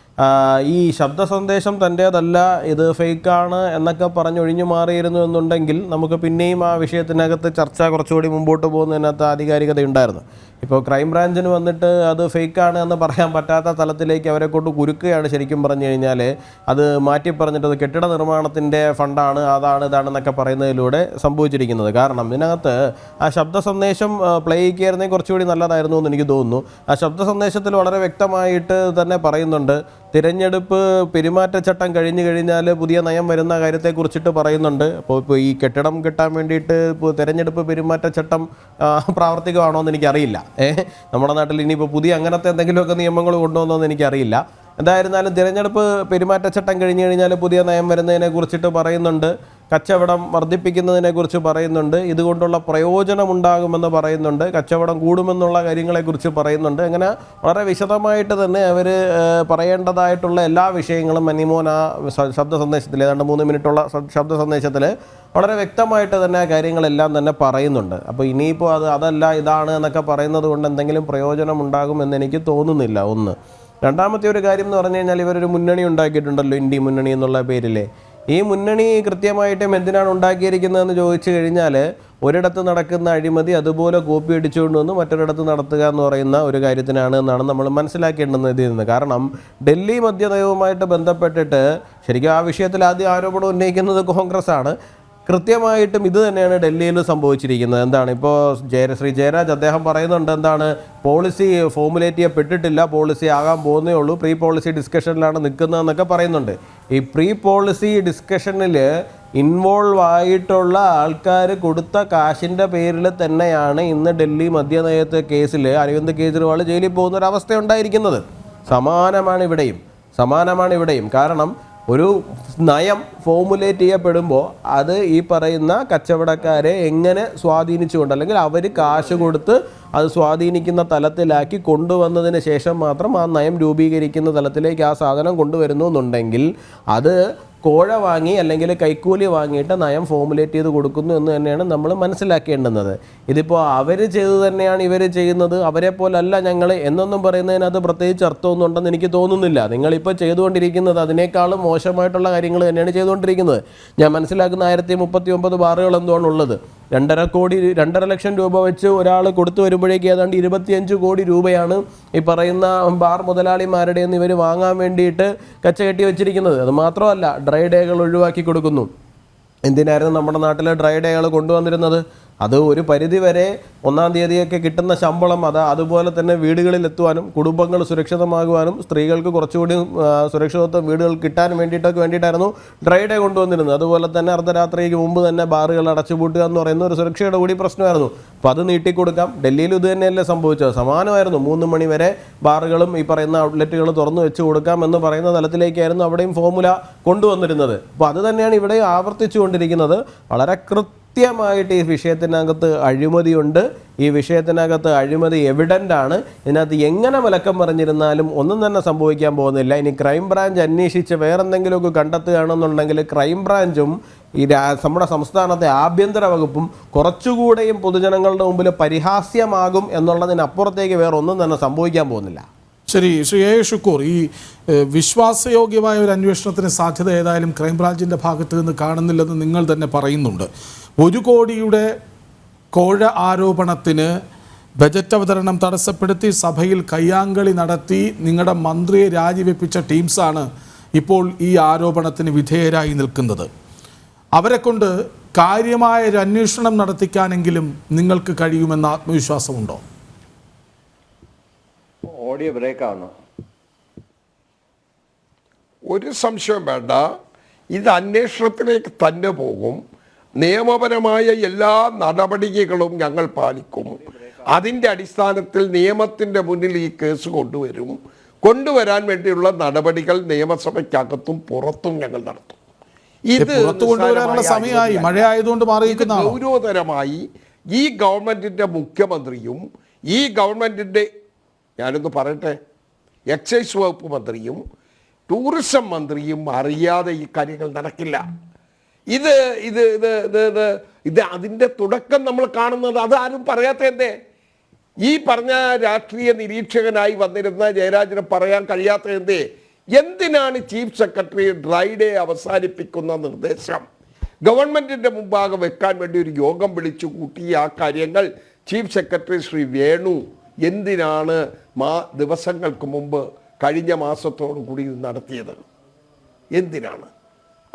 ഈ ശബ്ദ സന്ദേശം തന്റേതല്ല ഇത് ഫേക്കാണ് എന്നൊക്കെ പറഞ്ഞ് ഒഴിഞ്ഞു മാറിയിരുന്നു എന്നുണ്ടെങ്കിൽ നമുക്ക് പിന്നെയും ആ വിഷയത്തിനകത്ത് ചർച്ച കുറച്ചുകൂടി മുമ്പോട്ട് പോകുന്നതിനകത്ത് ആധികാരികത ഉണ്ടായിരുന്നു ഇപ്പോൾ ക്രൈംബ്രാഞ്ചിന് വന്നിട്ട് അത് ഫേക്കാണ് എന്ന് പറയാൻ പറ്റാത്ത തലത്തിലേക്ക് അവരെ കൊണ്ട് കുരുക്കുകയാണ് ശരിക്കും പറഞ്ഞു കഴിഞ്ഞാൽ അത് മാറ്റി പറഞ്ഞിട്ട് അത് കെട്ടിട നിർമ്മാണത്തിന്റെ ഫണ്ടാണ് അതാണ് ഇതാണെന്നൊക്കെ പറയുന്നതിലൂടെ സംഭവിച്ചിരിക്കുന്നത്. കാരണം ഇതിനകത്ത് ആ ശബ്ദ സന്ദേശം പ്ലേ ചെയ്യിക്കായിരുന്നെങ്കിൽ കുറച്ചുകൂടി നല്ലതായിരുന്നു എന്ന് എനിക്ക് തോന്നുന്നു. ആ ശബ്ദ സന്ദേശത്തിൽ വളരെ വ്യക്തമായിട്ട് തന്നെ പറയുന്നുണ്ട്. തിരഞ്ഞെടുപ്പ് പെരുമാറ്റച്ചട്ടം കഴിഞ്ഞു കഴിഞ്ഞാൽ പുതിയ നയം വരുന്ന കാര്യത്തെക്കുറിച്ചിട്ട് പറയുന്നുണ്ട്. അപ്പോൾ ഇപ്പോൾ ഈ കെട്ടിടം കിട്ടാൻ വേണ്ടിയിട്ട് തിരഞ്ഞെടുപ്പ് പെരുമാറ്റച്ചട്ടം പ്രാവർത്തികമാണോ എന്ന് എനിക്കറിയില്ല. നമ്മുടെ നാട്ടിൽ ഇനിയിപ്പോൾ പുതിയ അങ്ങനത്തെ എന്തെങ്കിലുമൊക്കെ നിയമങ്ങൾ കൊണ്ടുവന്നോന്ന് എനിക്കറിയില്ല. എന്തായിരുന്നാലും തിരഞ്ഞെടുപ്പ് പെരുമാറ്റച്ചട്ടം കഴിഞ്ഞു കഴിഞ്ഞാൽ പുതിയ നയം വരുന്നതിനെ കുറിച്ചിട്ട് പറയുന്നുണ്ട്. കച്ചവടം വർദ്ധിപ്പിക്കുന്നതിനെ കുറിച്ച് പറയുന്നുണ്ട്. ഇതുകൊണ്ടുള്ള പ്രയോജനം ഉണ്ടാകുമെന്ന് പറയുന്നുണ്ട്. കച്ചവടം കൂടുമെന്നുള്ള കാര്യങ്ങളെക്കുറിച്ച് പറയുന്നുണ്ട്. അങ്ങനെ വളരെ വിശദമായിട്ട് തന്നെ അവർ പറയേണ്ടതായിട്ടുള്ള എല്ലാ വിഷയങ്ങളും മനിമോൻ ആ ശബ്ദ സന്ദേശത്തിൽ ഏതാണ്ട് മൂന്ന് മിനിറ്റുള്ള ശബ്ദ സന്ദേശത്തിൽ വളരെ വ്യക്തമായിട്ട് തന്നെ ആ കാര്യങ്ങളെല്ലാം തന്നെ പറയുന്നുണ്ട്. അപ്പോൾ ഇനിയിപ്പോൾ അത് അതല്ല ഇതാണ് എന്നൊക്കെ പറയുന്നത് കൊണ്ട് എന്തെങ്കിലും പ്രയോജനം ഉണ്ടാകുമെന്ന് എനിക്ക് തോന്നുന്നില്ല ഒന്ന്. രണ്ടാമത്തെ ഒരു കാര്യം എന്ന് പറഞ്ഞു കഴിഞ്ഞാൽ ഇവരൊരു മുന്നണി ഉണ്ടാക്കിയിട്ടുണ്ടല്ലോ ഇന്ത്യ മുന്നണി എന്നുള്ള പേരിലെ. ഈ മുന്നണി കൃത്യമായിട്ടും എന്തിനാണ് ഉണ്ടാക്കിയിരിക്കുന്നതെന്ന് ചോദിച്ചു കഴിഞ്ഞാൽ ഒരിടത്ത് നടക്കുന്ന അഴിമതി അതുപോലെ കോപ്പി അടിച്ചുകൊണ്ട് വന്ന് മറ്റൊരിടത്ത് നടത്തുക എന്ന് പറയുന്ന ഒരു കാര്യത്തിനാണ് എന്നാണ് നമ്മൾ മനസ്സിലാക്കേണ്ടുന്നത് ഇതിൽ നിന്ന്. കാരണം ഡൽഹി മദ്യനയവുമായിട്ട് ബന്ധപ്പെട്ടിട്ട് ശരിക്കും ആ വിഷയത്തിൽ ആദ്യം ആരോപണം ഉന്നയിക്കുന്നത് കോൺഗ്രസ് ആണ് കൃത്യമായിട്ടും ഇത് തന്നെയാണ് ഡൽഹിയിൽ സംഭവിച്ചിരിക്കുന്നത്. എന്താണ്? ഇപ്പോൾ ജയ ശ്രീ ജയരാജ് അദ്ദേഹം പറയുന്നുണ്ട് എന്താണ്? പോളിസി ഫോമുലേറ്റ് ചെയ്യപ്പെട്ടിട്ടില്ല. പോളിസി ആകാൻ പോകുന്നേ ഉള്ളൂ. പ്രീ പോളിസി ഡിസ്കഷനിലാണ് നിൽക്കുന്നതെന്നൊക്കെ പറയുന്നുണ്ട്. ഈ പ്രീ പോളിസി ഡിസ്കഷനിൽ ഇൻവോൾവ് ആയിട്ടുള്ള ആൾക്കാർ കൊടുത്ത കാശിന്റെ പേരിൽ തന്നെയാണ് ഇന്ന് ഡൽഹി മദ്യനയത്തെ കേസിൽ അരവിന്ദ് കേജ്രിവാൾ ജയിലിൽ പോകുന്ന ഒരു അവസ്ഥ ഉണ്ടായിരിക്കുന്നത് സമാനമാണ് ഇവിടെയും. സമാനമാണ് ഇവിടെയും. കാരണം ഒരു നയം ഫോമുലേറ്റ് ചെയ്യപ്പെടുമ്പോൾ അത് ഈ പറയുന്ന കച്ചവടക്കാരെ എങ്ങനെ സ്വാധീനിച്ചുകൊണ്ട് അല്ലെങ്കിൽ അവർ കാശ് കൊടുത്ത് അത് സ്വാധീനിക്കുന്ന തലത്തിലാക്കി കൊണ്ടുവന്നതിന് ശേഷം മാത്രം ആ നയം രൂപീകരിക്കുന്ന തലത്തിലേക്ക് ആ സാധനം കൊണ്ടുവരുന്നു എന്നുണ്ടെങ്കിൽ അത് കോഴ വാങ്ങി അല്ലെങ്കിൽ കൈക്കൂലി വാങ്ങിയിട്ട് നയം ഫോമുലേറ്റ് ചെയ്ത് കൊടുക്കുന്നു എന്ന് തന്നെയാണ് നമ്മൾ മനസ്സിലാക്കേണ്ടുന്നത്. ഇതിപ്പോൾ അവർ ചെയ്ത് തന്നെയാണ് ഇവർ ചെയ്യുന്നത്. അവരെ പോലല്ല ഞങ്ങൾ എന്നൊന്നും പറയുന്നതിനകത്ത് പ്രത്യേകിച്ച് അർത്ഥമൊന്നും ഉണ്ടെന്ന് എനിക്ക് തോന്നുന്നില്ല. നിങ്ങളിപ്പോൾ ചെയ്തുകൊണ്ടിരിക്കുന്നത് അതിനേക്കാളും മോശമായിട്ടുള്ള കാര്യങ്ങൾ തന്നെയാണ് ചെയ്തുകൊണ്ടിരിക്കുന്നത്. ഞാൻ മനസ്സിലാക്കുന്ന ആയിരത്തി മുപ്പത്തി ഒമ്പത് ബാറുകൾ എന്തുകൊണ്ടുള്ളത് രണ്ടര കോടി രണ്ടര ലക്ഷം രൂപ വെച്ച് ഒരാൾ കൊടുത്തു വരുമ്പോഴേക്ക് ഏതാണ്ട് ഇരുപത്തിയഞ്ച് കോടി രൂപയാണ് ഈ പറയുന്ന ബാർ മുതലാളിമാരുടെ നിന്ന് ഇവർ വാങ്ങാൻ വേണ്ടിയിട്ട് കച്ചകെട്ടി വെച്ചിരിക്കുന്നത്. അത് മാത്രമല്ല ഡ്രൈ ഡേകൾ ഒഴിവാക്കി കൊടുക്കുന്നു. എന്തിനായിരുന്നു നമ്മുടെ നാട്ടിൽ ഡ്രൈ ഡേകൾ കൊണ്ടുവന്നിരുന്നത്? അത് ഒരു പരിധി വരെ ഒന്നാം തീയതിയൊക്കെ കിട്ടുന്ന ശമ്പളം അത് അതുപോലെ തന്നെ വീടുകളിൽ എത്തുവാനും കുടുംബങ്ങൾ സുരക്ഷിതമാകുവാനും സ്ത്രീകൾക്ക് കുറച്ചുകൂടി സുരക്ഷിതത്വം വീടുകൾ കിട്ടാൻ വേണ്ടിയിട്ടൊക്കെ വേണ്ടിയിട്ടായിരുന്നു ഡ്രൈ ഡേ കൊണ്ടുവന്നിരുന്നത്. അതുപോലെ തന്നെ അർദ്ധരാത്രിക്ക് മുമ്പ് തന്നെ ബാറുകൾ അടച്ചുപൂട്ടുക എന്ന് പറയുന്ന ഒരു സുരക്ഷയുടെ കൂടി പ്രശ്നമായിരുന്നു. അപ്പോൾ അത് നീട്ടിക്കൊടുക്കാം. ഡൽഹിയിൽ ഇത് തന്നെയല്ലേ സംഭവിച്ചത്. സമാനമായിരുന്നു. മൂന്ന് മണി വരെ ബാറുകളും ഈ പറയുന്ന ഔട്ട്ലെറ്റുകൾ തുറന്നു വെച്ച് കൊടുക്കാം എന്ന് പറയുന്ന തലത്തിലേക്കായിരുന്നു അവിടെയും ഫോർമുല കൊണ്ടുവന്നിരുന്നത്. അപ്പോൾ അത് തന്നെയാണ് ഇവിടെ ആവർത്തിച്ചു കൊണ്ടിരിക്കുന്നത് വളരെ കൃത്യമായിട്ട് ഈ വിഷയത്തിനകത്ത് അഴിമതിയുണ്ട്. ഈ വിഷയത്തിനകത്ത് അഴിമതി എവിഡന്റ് ആണ്. ഇതിനകത്ത് എങ്ങനെ വിലക്കം പറഞ്ഞിരുന്നാലും ഒന്നും തന്നെ സംഭവിക്കാൻ പോകുന്നില്ല. ഇനി ക്രൈം ബ്രാഞ്ച് അന്വേഷിച്ച് വേറെന്തെങ്കിലുമൊക്കെ കണ്ടെത്തുകയാണെന്നുണ്ടെങ്കിൽ ക്രൈം ബ്രാഞ്ചും ഈ നമ്മുടെ സംസ്ഥാനത്തെ ആഭ്യന്തര വകുപ്പും കുറച്ചുകൂടെയും പൊതുജനങ്ങളുടെ മുമ്പിൽ പരിഹാസ്യമാകും എന്നുള്ളതിനപ്പുറത്തേക്ക് വേറെ ഒന്നും തന്നെ സംഭവിക്കാൻ പോകുന്നില്ല. ശരി ശ്രീ എ. ഷുക്കൂർ ഈ വിശ്വാസയോഗ്യമായ ഒരു അന്വേഷണത്തിന് സാധ്യത ഏതായാലും ക്രൈംബ്രാഞ്ചിന്റെ ഭാഗത്ത് നിന്ന് കാണുന്നില്ലെന്ന് നിങ്ങൾ തന്നെ പറയുന്നുണ്ട്. ഒരു കോടിയുടെ കോഴ ആരോപണത്തിന് ബജറ്റ് അവതരണം തടസ്സപ്പെടുത്തി സഭയിൽ കയ്യാങ്കളി നടത്തി നിങ്ങളുടെ മന്ത്രിയെ രാജിവെപ്പിച്ച ടീംസാണ് ഇപ്പോൾ ഈ ആരോപണത്തിന് വിധേയരായി നിൽക്കുന്നത്. അവരെ കൊണ്ട് കാര്യമായ ഒരു അന്വേഷണം നടത്തിക്കാനെങ്കിലും നിങ്ങൾക്ക് കഴിയുമെന്ന ആത്മവിശ്വാസമുണ്ടോ? ഓഡിയോ ബ്രേക്ക് ആവുന്നു ഒരു സംശയം വേണ്ട. ഇത് അന്വേഷണത്തിലേക്ക് തന്നെ പോകും. നിയമപരമായ എല്ലാ നടപടികളും ഞങ്ങൾ പാലിക്കും. അതിന്റെ അടിസ്ഥാനത്തിൽ നിയമത്തിന്റെ മുന്നിൽ ഈ കേസ് കൊണ്ടുവരും. കൊണ്ടുവരാൻ വേണ്ടിയുള്ള നടപടികൾ നിയമസഭയ്ക്കകത്തും പുറത്തും ഞങ്ങൾ നടത്തും. ഇത് സമയമായി. മഴയായതുകൊണ്ട് ഗൗരവതരമായി ഈ ഗവൺമെന്റിന്റെ മുഖ്യമന്ത്രിയും ഈ ഗവൺമെന്റിന്റെ ഞാനൊന്ന് പറയട്ടെ എക്സൈസ് വകുപ്പ് മന്ത്രിയും ടൂറിസം മന്ത്രിയും അറിയാതെ ഈ കാര്യങ്ങൾ നടക്കില്ല. ഇത് ഇത് ഇത് ഇത് ഇത് ഇത് അതിന്റെ തുടക്കം നമ്മൾ കാണുന്നത് അത് ആരും പറയാത്ത എന്തേ? ഈ പറഞ്ഞ രാഷ്ട്രീയ നിരീക്ഷകനായി വന്നിരുന്ന ജയരാജന് പറയാൻ കഴിയാത്ത എന്തേ? എന്തിനാണ് ചീഫ് സെക്രട്ടറി ഡ്രൈഡേ അവസാനിപ്പിക്കുന്ന നിർദ്ദേശം? ഗവൺമെന്റിന്റെ മുമ്പാകെ വെക്കാൻ വേണ്ടി ഒരു യോഗം വിളിച്ചു കൂട്ടി ആ കാര്യങ്ങൾ ചീഫ് സെക്രട്ടറി ശ്രീ വേണു എന്തിനാണ് മാ ദിവസങ്ങൾക്ക് മുമ്പ് കഴിഞ്ഞ മാസത്തോടു കൂടി നടത്തിയത്? എന്തിനാണ്?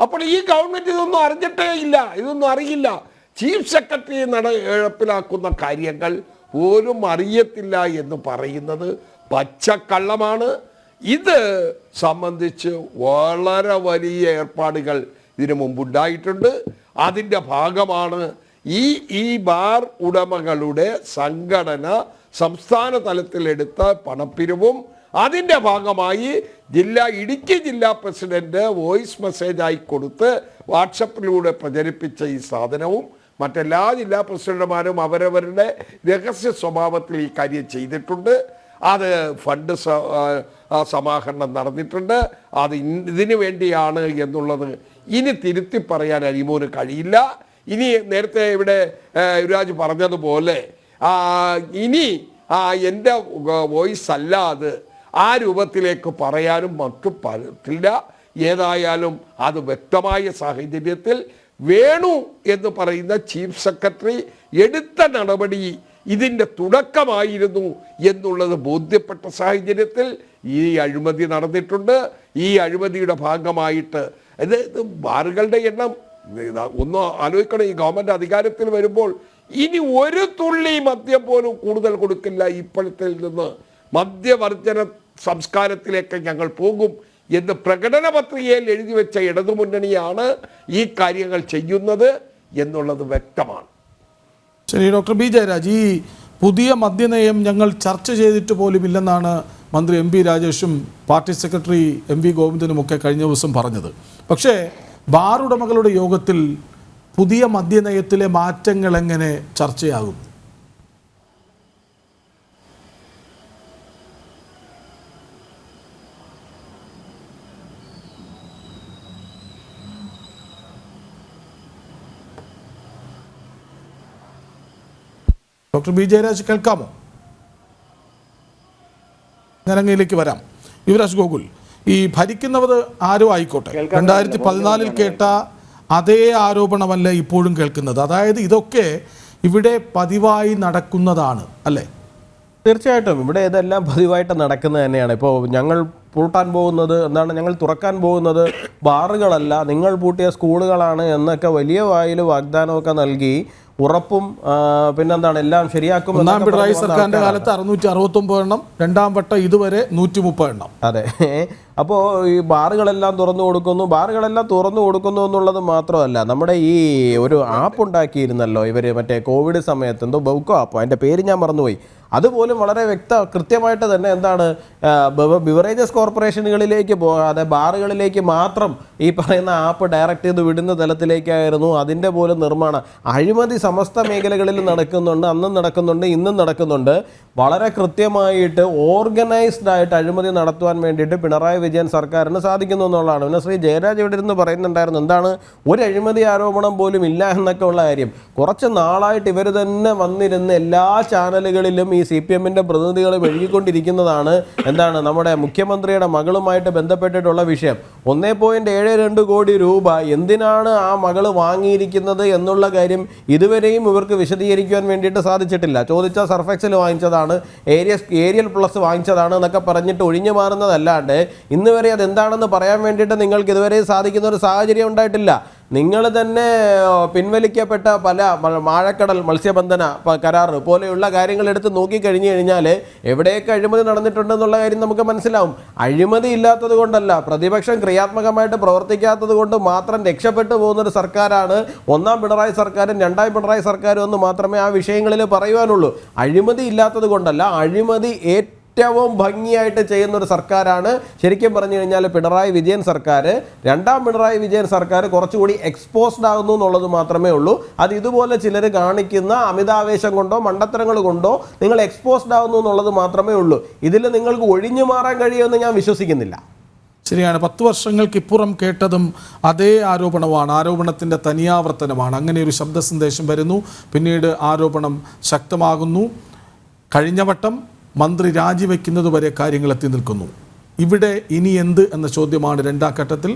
അപ്പോൾ ഈ ഗവൺമെന്റ് ഇതൊന്നും അറിഞ്ഞിട്ടേ ഇല്ല ഇതൊന്നും അറിയില്ല. ചീഫ് സെക്രട്ടറി നട നടപ്പിലാക്കുന്ന കാര്യങ്ങൾ പോലും അറിയത്തില്ല എന്ന് പറയുന്നത് പച്ചക്കള്ളമാണ്. ഇത് സംബന്ധിച്ച് വളരെ വലിയ ഏർപ്പാടുകൾ ഇതിനു മുമ്പുണ്ടായിട്ടുണ്ട്. അതിന്റെ ഭാഗമാണ് ഈ ഈ ബാർ ഉടമകളുടെ സംഘടന സംസ്ഥാന തലത്തിലെടുത്ത പണപ്പിരിവും അതിന്റെ ഭാഗമായി ജില്ലാ ഇടുക്കി ജില്ലാ പ്രസിഡന്റ് വോയിസ് മെസ്സേജായി കൊടുത്ത് വാട്സപ്പിലൂടെ പ്രചരിപ്പിച്ച ഈ സാധനവും മറ്റെല്ലാ ജില്ലാ പ്രസിഡന്റുമാരും അവരവരുടെ രഹസ്യ സ്വഭാവത്തിൽ ഈ കാര്യം ചെയ്തിട്ടുണ്ട്. അത് ഫണ്ട് സമാഹരണം നടന്നിട്ടുണ്ട്. അത് ഇതിനു വേണ്ടിയാണ് എന്നുള്ളത് ഇനി തിരുത്തി പറയാൻ അരിമോന് കഴിയില്ല. ഇനി നേരത്തെ ഇവിടെ യുവരാജ് പറഞ്ഞതുപോലെ ഇനി എന്റെ വോയിസ് അല്ലാതെ ആ രൂപത്തിലേക്ക് പറയാനും മറ്റു പറ്റില്ല ഏതായാലും അത് വ്യക്തമായ സാഹചര്യത്തിൽ വേണു എന്ന് പറയുന്ന ചീഫ് സെക്രട്ടറി എടുത്ത നടപടി ഇതിന്റെ തുടക്കമായിരുന്നു എന്നുള്ളത് ബോധ്യപ്പെട്ട സാഹചര്യത്തിൽ ഈ അഴിമതി നടന്നിട്ടുണ്ട്. ഈ അഴിമതിയുടെ ഭാഗമായിട്ട് ഇത് ബാറുകളുടെ എണ്ണം ഒന്ന് ആലോചിക്കണം. ഈ ഗവൺമെന്റ് അധികാരത്തിൽ വരുമ്പോൾ ഇനി ഒരു തുള്ളി മദ്യം പോലും കൂടുതൽ കൊടുക്കില്ല ഇപ്പോഴത്തിൽ നിന്ന്. മദ്യവർജന സംസ്കാരത്തിലേക്ക് ഞങ്ങൾ പോകും എന്ന് പ്രകടന പത്രികയിൽ എഴുതി വെച്ച ഇടതുമുന്നണിയാണ് ഈ കാര്യങ്ങൾ ചെയ്യുന്നത് എന്നുള്ളത് വ്യക്തമാണ്. ശരി ഡോക്ടർ ബി ജയരാജ് ഈ പുതിയ മദ്യനയം ഞങ്ങൾ ചർച്ച ചെയ്തിട്ട് പോലും ഇല്ലെന്നാണ് മന്ത്രി എം പി രാജേഷും പാർട്ടി സെക്രട്ടറി എം വി ഗോവിന്ദനുമൊക്കെ കഴിഞ്ഞ ദിവസം പറഞ്ഞത്. പക്ഷേ ബാർ ഉടമകളുടെ യോഗത്തിൽ പുതിയ മദ്യനയത്തിലെ മാറ്റങ്ങൾ എങ്ങനെ ചർച്ചയാകും? ഡോക്ടർ ബി ജയരാജ് കേൾക്കാമോ? ഞാനങ്ങയിലേക്ക് വരാം. യുവരാജ് ഗോകുൽ ഈ ഭരിക്കുന്നവർ ആരോ ആയിക്കോട്ടെ? രണ്ടായിരത്തി പതിനാലിൽ കേട്ട അതേ ആരോപണമല്ല ഇപ്പോഴും കേൾക്കുന്നത്? അതായത് ഇതൊക്കെ ഇവിടെ പതിവായി നടക്കുന്നതാണ് അല്ലേ? തീർച്ചയായിട്ടും. ഇവിടെ ഇതെല്ലാം പതിവായിട്ട് നടക്കുന്നത് തന്നെയാണ്. ഇപ്പോൾ ഞങ്ങൾ പൂട്ടാൻ പോകുന്നത് എന്താണ്? ഞങ്ങൾ തുറക്കാൻ പോകുന്നത് ബാറുകളല്ല. നിങ്ങൾ പൂട്ടിയ സ്കൂളുകളാണ് എന്നൊക്കെ വലിയ വായിൽ വാഗ്ദാനമൊക്കെ നൽകി ഉറപ്പും പിന്നെന്താണ് എല്ലാം ശരിയാക്കും ഒന്നാം പിണറായി സർക്കാരിന്റെ കാലത്ത് അറുന്നൂറ്റി അറുപത്തൊമ്പത് എണ്ണം രണ്ടാം വട്ടം ഇതുവരെ നൂറ്റി മുപ്പത് എണ്ണം. അതെ. അപ്പോൾ ഈ ബാറുകളെല്ലാം തുറന്നു കൊടുക്കുന്നു. ബാറുകളെല്ലാം തുറന്നു കൊടുക്കുന്നു എന്നുള്ളത് മാത്രമല്ല നമ്മുടെ ഈ ഒരു ആപ്പ് ഉണ്ടാക്കിയിരുന്നല്ലോ ഇവർ മറ്റേ കോവിഡ് സമയത്ത് എന്തോ ബൗക്കോ ആപ്പ് അതിന്റെ പേര് ഞാൻ മറന്നുപോയി. അതുപോലും വളരെ വ്യക്ത കൃത്യമായിട്ട് തന്നെ എന്താണ് ബിവറേജസ് കോർപ്പറേഷനുകളിലേക്ക് പോകാതെ ബാറുകളിലേക്ക് മാത്രം ഈ പറയുന്ന ആപ്പ് ഡയറക്റ്റ് ചെയ്ത് വിടുന്ന തലത്തിലേക്കായിരുന്നു അതിന്റെ പോലും നിർമ്മാണം. അഴിമതി സമസ്ത മേഖലകളിൽ നടക്കുന്നുണ്ട് അന്നും നടക്കുന്നുണ്ട് ഇന്നും നടക്കുന്നുണ്ട്. വളരെ കൃത്യമായിട്ട് ഓർഗനൈസ്ഡ് ആയിട്ട് അഴിമതി നടത്തുവാൻ വേണ്ടിയിട്ട് പിണറായി വിജയൻ സർക്കാരിന് സാധിക്കുന്നു എന്നുള്ളതാണ്. പിന്നെ ശ്രീ ജയരാജ് ഇവിടെ ഇരുന്ന് പറയുന്നുണ്ടായിരുന്നു എന്താണ് ഒരു അഴിമതി ആരോപണം പോലും ഇല്ല എന്നൊക്കെ ഉള്ള കാര്യം. കുറച്ച് നാളായിട്ട് ഇവർ തന്നെ വന്നിരുന്ന എല്ലാ ചാനലുകളിലും സി പി എമ്മിന്റെ പ്രതിനിധികൾ വഴുകിക്കൊണ്ടിരിക്കുന്നതാണ് എന്താണ് നമ്മുടെ മുഖ്യമന്ത്രിയുടെ മകളുമായിട്ട് ബന്ധപ്പെട്ടിട്ടുള്ള വിഷയം. ഒന്നേ പോയിന്റ് ഏഴ് രണ്ട് കോടി രൂപ എന്തിനാണ് ആ മകൾ വാങ്ങിയിരിക്കുന്നത് എന്നുള്ള കാര്യം ഇതുവരെയും ഇവർക്ക് വിശദീകരിക്കുവാൻ വേണ്ടിയിട്ട് സാധിച്ചിട്ടില്ല. ചോദിച്ചാൽ സർഫെക്സിൽ വാങ്ങിച്ചതാണ് ഏരിയ ഏരിയൽ പ്ലസ് വാങ്ങിച്ചതാണ് എന്നൊക്കെ പറഞ്ഞിട്ട് ഒഴിഞ്ഞു മാറുന്നതല്ലാണ്ട് ഇന്ന് വരെ അതെന്താണെന്ന് പറയാൻ വേണ്ടിയിട്ട് നിങ്ങൾക്ക് ഇതുവരെയും സാധിക്കുന്ന ഒരു സാഹചര്യം ഉണ്ടായിട്ടില്ല. നിങ്ങൾ തന്നെ പിൻവലിക്കപ്പെട്ട പല മാഴക്കടൽ മത്സ്യബന്ധന കരാർ പോലെയുള്ള കാര്യങ്ങൾ എടുത്ത് നോക്കിക്കഴിഞ്ഞു കഴിഞ്ഞാൽ എവിടെയൊക്കെ അഴിമതി നടന്നിട്ടുണ്ടെന്നുള്ള കാര്യം നമുക്ക് മനസ്സിലാവും. അഴിമതി ഇല്ലാത്തത് കൊണ്ടല്ല പ്രതിപക്ഷം ക്രിയാത്മകമായിട്ട് പ്രവർത്തിക്കാത്തത് കൊണ്ട് മാത്രം രക്ഷപ്പെട്ടു പോകുന്നൊരു സർക്കാരാണ് ഒന്നാം പിണറായി സർക്കാരും രണ്ടാം പിണറായി സർക്കാരും എന്ന് മാത്രമേ ആ വിഷയങ്ങളിൽ പറയുവാനുള്ളൂ. അഴിമതി ഇല്ലാത്തത് കൊണ്ടല്ല അഴിമതി ഏറ്റവും ഏറ്റവും ഭംഗിയായിട്ട് ചെയ്യുന്ന ഒരു സർക്കാരാണ്. ശരിക്കും പറഞ്ഞു കഴിഞ്ഞാൽ പിണറായി വിജയൻ സർക്കാർ രണ്ടാം പിണറായി വിജയൻ സർക്കാർ കുറച്ചുകൂടി എക്സ്പോസ്ഡ് ആകുന്നു എന്നുള്ളത് മാത്രമേ ഉള്ളൂ. അത് ഇതുപോലെ ചിലർ കാണിക്കുന്ന അമിതാവേശം കൊണ്ടോ മണ്ടത്തരങ്ങൾ കൊണ്ടോ നിങ്ങൾ എക്സ്പോസ്ഡ് ആകുന്നു എന്നുള്ളത് മാത്രമേ ഉള്ളൂ. ഇതിൽ നിങ്ങൾക്ക് ഒഴിഞ്ഞു മാറാൻ കഴിയുമെന്ന് ഞാൻ വിശ്വസിക്കുന്നില്ല. ശരിയാണ്. പത്ത് വർഷങ്ങൾക്കിപ്പുറം കേട്ടതും അതേ ആരോപണമാണ്. ആരോപണത്തിന്റെ തനിയാവർത്തനമാണ്. അങ്ങനെ ഒരു ശബ്ദ സന്ദേശം വരുന്നു. പിന്നീട് ആരോപണം ശക്തമാകുന്നു. കഴിഞ്ഞ വട്ടം മന്ത്രി രാജിവെക്കുന്നത് വരെ കാര്യങ്ങൾ എത്തി നിൽക്കുന്നു. ഇവിടെ ഇനി എന്ത് എന്ന ചോദ്യമാണ് രണ്ടാം ഘട്ടത്തിൽ.